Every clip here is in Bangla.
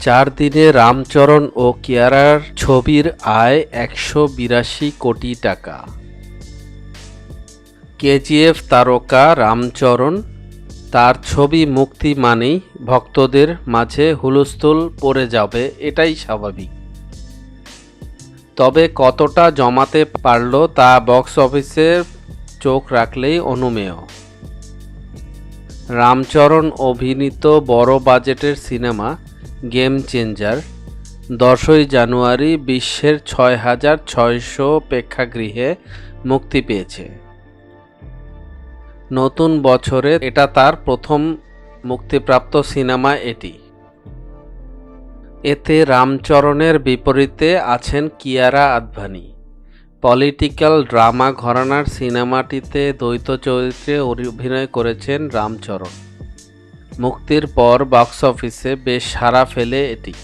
চার দিনে রামচরণ ও কিয়ারার ছবির আয় একশো বিরাশি কোটি টাকা। কেজিএফ তারকা রামচরণ, তার ছবি মুক্তি মানেই ভক্তদের মাঝে হুলস্থুল পড়ে যাবে, এটাই স্বাভাবিক। তবে কতটা জমাতে পারল তা বক্স অফিসে চোখ রাখলেই অনুমেয়। রামচরণ অভিনীত বড় বাজেটের সিনেমা গেম চেঞ্জার দশই জানুয়ারি বিশ্বের ছয় হাজার ছয়শো প্রেক্ষাগৃহে মুক্তি পেয়েছে। নতুন বছরে এটা তার প্রথম মুক্তিপ্রাপ্ত সিনেমা এটি। এতে রামচরণের বিপরীতে আছেন কিয়ারা আদভানি। পলিটিক্যাল ড্রামা ঘরানার সিনেমাটিতে দ্বৈত চরিত্রে অভিনয় করেছেন রামচরণ। মুক্তির পর বক্স অফিসে বেশ সাড়া ফেলে এটি।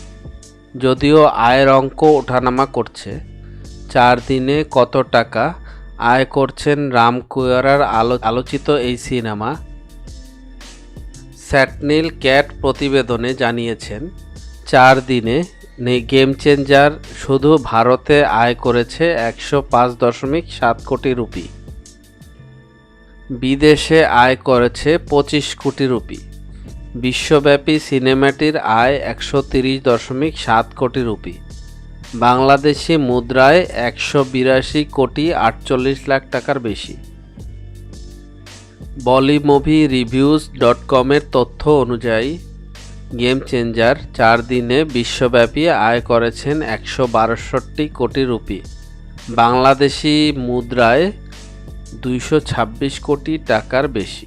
যদিও আয়ের অঙ্ক ওঠানামা করছে, চার দিনে কত টাকা আয় করছেন রাম কুয়ারার আলো আলোচিত এই সিনেমা। স্যাটনিল ক্যাট প্রতিবেদনে জানিয়েছেন, চার দিনে গেম চেঞ্জার শুধু ভারতে আয় করেছে একশো পাঁচ দশমিক সাত কোটি রুপি। বিদেশে আয় করেছে পঁচিশ কোটি রুপি। বিশ্বব্যাপী সিনেমাটির আয় একশো তিরিশ দশমিক সাত কোটি রুপি। বাংলাদেশি মুদ্রায় একশো বিরাশি কোটি আটচল্লিশ লাখ টাকার বেশি। বলি মুভি রিভিউজ ডট কমের তথ্য অনুযায়ী, গেম চেঞ্জার চার দিনে বিশ্বব্যাপী আয় করেছেন একশো বাষট্টি কোটি রুপি। বাংলাদেশি মুদ্রায় দুইশো ছাব্বিশ কোটি টাকার বেশি।